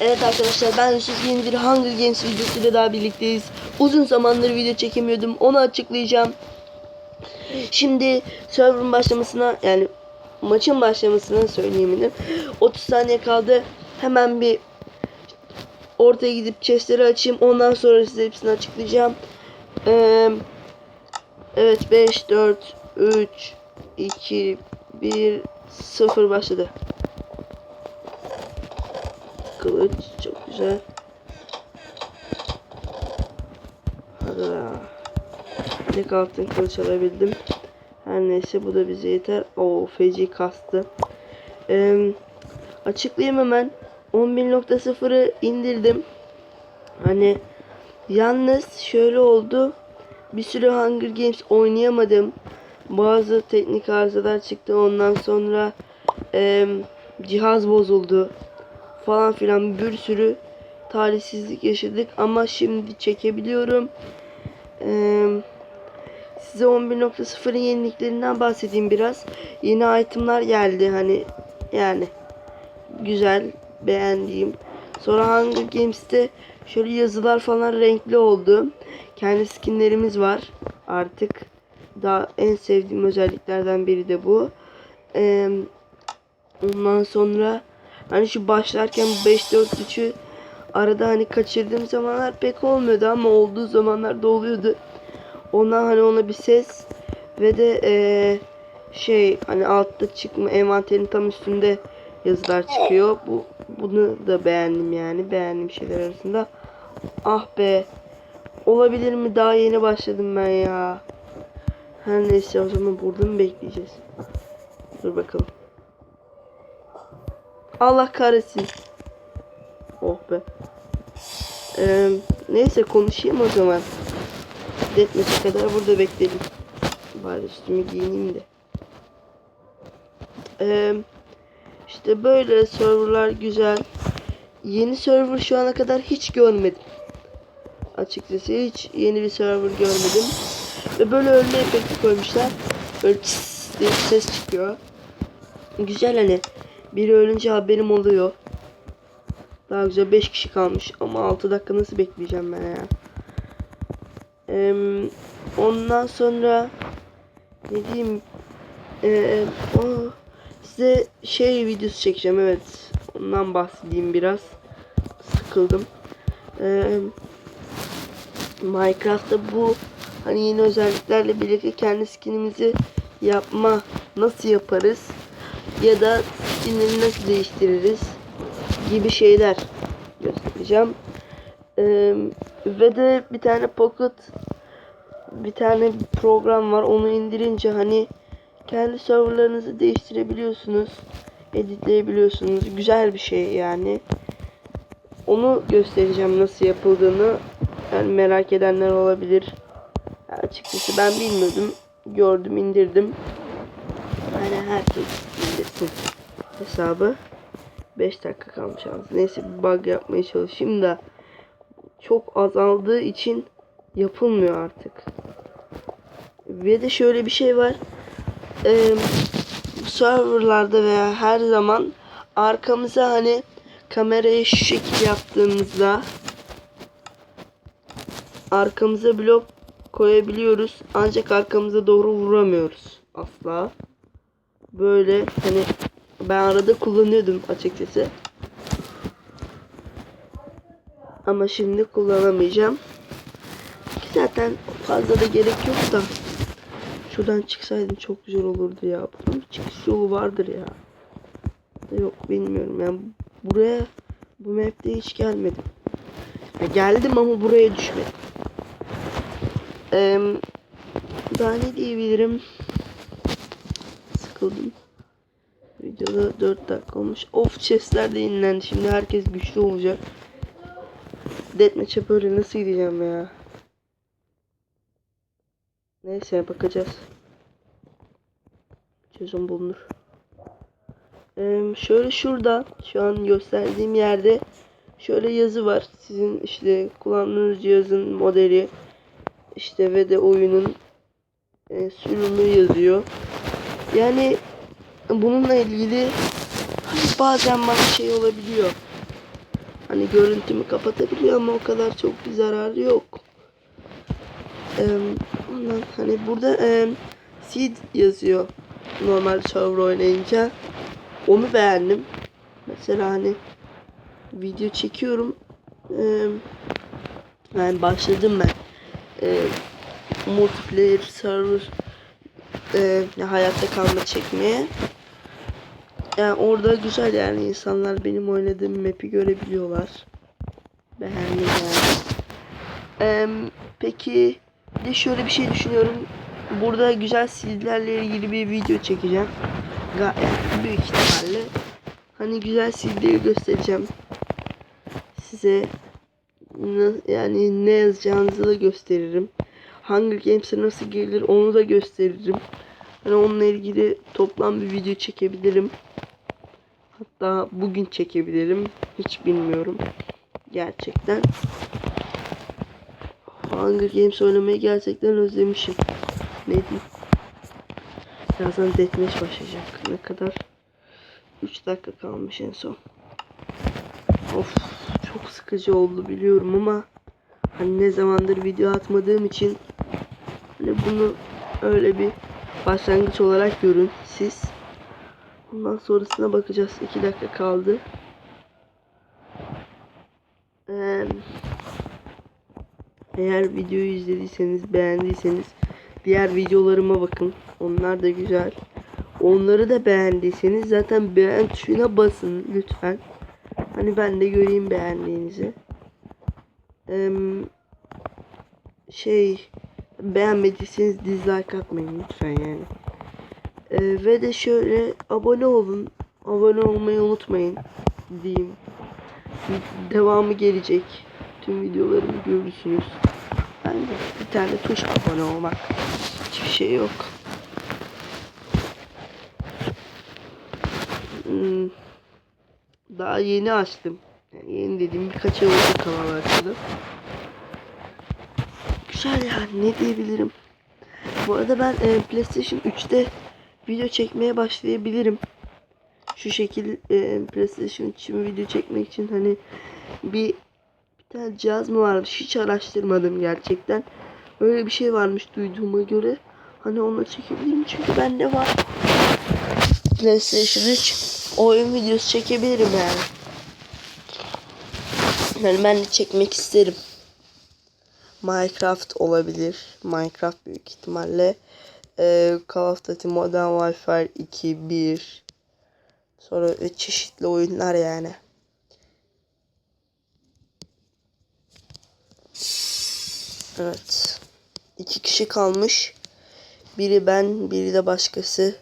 evet arkadaşlar ben Yusuf yeni bir Hunger Games videosuyla daha birlikteyiz. Uzun zamandır video çekemiyordum. Onu açıklayacağım. Şimdi server'ın başlamasına yani maçın başlamasına söyleyeyim 30 saniye kaldı. Hemen bir ortaya gidip chestleri açayım. Ondan sonra size hepsini açıklayacağım. Ee, evet 5 4 3 2 1 0 başladı. Kılıç çok güzel. Hadi. Tek altın kılıç alabildim. Her neyse bu da bize yeter. O feci kastı. Ee, açıklayayım hemen. 11.0'ı indirdim. Hani yalnız şöyle oldu. Bir süre Hunger Games oynayamadım. Bazı teknik arızalar çıktı. Ondan sonra e, cihaz bozuldu. Falan filan bir sürü talihsizlik yaşadık. Ama şimdi çekebiliyorum. Eee Size 11.0'ın yeniliklerinden bahsedeyim biraz. Yeni itemlar geldi hani yani güzel beğendiğim. Sonra Hunger Games'te şöyle yazılar falan renkli oldu. Kendi skinlerimiz var artık. Daha en sevdiğim özelliklerden biri de bu. Ee, ondan sonra hani şu başlarken 5-4-3'ü arada hani kaçırdığım zamanlar pek olmuyordu ama olduğu zamanlar da oluyordu. Ondan hani ona bir ses ve de ee, şey hani altta çıkma envanterin tam üstünde yazılar çıkıyor. Bu bunu da beğendim yani. Beğendiğim şeyler arasında. Ah be. Olabilir mi? Daha yeni başladım ben ya. Her neyse o zaman burada mı bekleyeceğiz? Dur bakalım. Allah kahretsin. Oh be. Ee, neyse konuşayım o zaman. Detmese kadar burada bekledim. Bari üstümü giyineyim de. Ee, işte böyle serverlar güzel. Yeni server şu ana kadar hiç görmedim. Açıkçası hiç yeni bir server görmedim. Ve böyle ölme efekti koymuşlar. Böyle ses çıkıyor. Güzel hani. Biri ölünce haberim oluyor. Daha güzel 5 kişi kalmış. Ama 6 dakika nasıl bekleyeceğim ben ya. Ee, ondan sonra ne diyeyim ee, o, size şey videosu çekeceğim evet ondan bahsedeyim biraz sıkıldım ee, Minecraft'ta bu hani yeni özelliklerle birlikte kendi skinimizi yapma nasıl yaparız ya da skinleri nasıl değiştiririz gibi şeyler göstereceğim ee, ve de bir tane pocket bir tane program var. Onu indirince hani kendi serverlarınızı değiştirebiliyorsunuz. Editleyebiliyorsunuz. Güzel bir şey yani. Onu göstereceğim nasıl yapıldığını. Yani merak edenler olabilir. Yani açıkçası ben bilmiyordum. Gördüm indirdim. Yani herkes indirsin hesabı. 5 dakika kalmış az. Neyse bir bug yapmaya çalışayım da çok azaldığı için yapılmıyor artık. Ve de şöyle bir şey var. Ee, serverlarda veya her zaman arkamıza hani kamerayı şu şekil yaptığımızda arkamıza blok koyabiliyoruz. Ancak arkamıza doğru vuramıyoruz asla. Böyle hani ben arada kullanıyordum açıkçası. Ama şimdi kullanamayacağım. Zaten fazla da gerek yok da. Şuradan çıksaydım çok güzel olurdu ya. Bunun bir çıkış yolu vardır ya. Yok bilmiyorum yani buraya bu map'te hiç gelmedim. Ya geldim ama buraya düşmedim. Ee, daha ne diyebilirim? Sıkıldım. Videoda 4 dakika olmuş. Of chestler de yenilendi. Şimdi herkes güçlü olacak. Deathmatch'e böyle nasıl gideceğim ya? Neyse bakacağız. Çözüm bulunur. Ee, şöyle şurada şu an gösterdiğim yerde şöyle yazı var. Sizin işte kullandığınız cihazın modeli işte ve de oyunun e, sürümü yazıyor. Yani bununla ilgili hani bazen bana şey olabiliyor. Hani görüntümü kapatabiliyor ama o kadar çok bir zararı yok. Ondan hani burada eee seed yazıyor normal server oynayınca. Onu beğendim. Mesela hani video çekiyorum. Eee yani başladım ben. Eee multiplayer server eee hayatta kalma çekmeye. Yani orada güzel yani insanlar benim oynadığım map'i görebiliyorlar. Beğendim yani. Eee, peki de şöyle bir şey düşünüyorum. Burada güzel silgilerle ilgili bir video çekeceğim. Ga yani büyük ihtimalle. Hani güzel silgileri göstereceğim. Size yani ne yazacağınızı da gösteririm. Hunger Games'e nasıl girilir onu da gösteririm. Hani onunla ilgili toplam bir video çekebilirim. Hatta bugün çekebilirim. Hiç bilmiyorum. Gerçekten. Hunger Games oynamayı gerçekten özlemişim. Ne diyeyim? Birazdan deathmatch başlayacak. Ne kadar? 3 dakika kalmış en son. Of çok sıkıcı oldu biliyorum ama hani ne zamandır video atmadığım için hani bunu öyle bir başlangıç olarak görün siz. Ondan sonrasına bakacağız. 2 dakika kaldı. Eğer videoyu izlediyseniz, beğendiyseniz diğer videolarıma bakın. Onlar da güzel. Onları da beğendiyseniz zaten beğen tuşuna basın lütfen. Hani ben de göreyim beğendiğinizi. Eee, şey beğenmediyseniz dislike atmayın lütfen yani. Ee, ve de şöyle abone olun. Abone olmayı unutmayın diyeyim. Devamı gelecek. Tüm videolarımı görürsünüz. Ben de bir tane tuş abone olmak. Hiçbir şey yok. Hmm, Daha yeni açtım. Yani yeni dediğim birkaç ay oldu kanal açtım. Güzel yani ne diyebilirim. Bu arada ben e, PlayStation 3'te video çekmeye başlayabilirim. Şu şekil e, PlayStation için video çekmek için hani bir bir tane cihaz mı varmış hiç araştırmadım gerçekten. Öyle bir şey varmış duyduğuma göre. Hani onunla çekebilirim çünkü bende var. PlayStation 3 oyun videosu çekebilirim yani. Yani ben de çekmek isterim. Minecraft olabilir. Minecraft büyük ihtimalle. Ee, Call of Duty Modern Warfare 2, 1. Sonra e, çeşitli oyunlar yani. Evet. İki kişi kalmış. Biri ben, biri de başkası.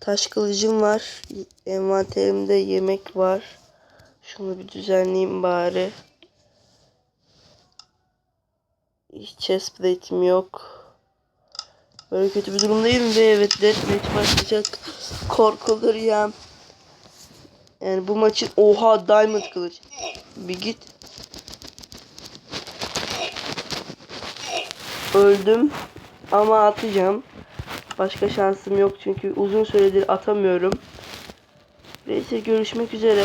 Taş kılıcım var. Envanterimde yemek var. Şunu bir düzenleyeyim bari. Hiç chest plate'im yok. Böyle kötü bir durumdayım ve evet deathmatch başlayacak. Korkulur ya. Yani bu maçın oha diamond kılıç. Bir git. Öldüm ama atacağım. Başka şansım yok çünkü uzun süredir atamıyorum. Neyse görüşmek üzere.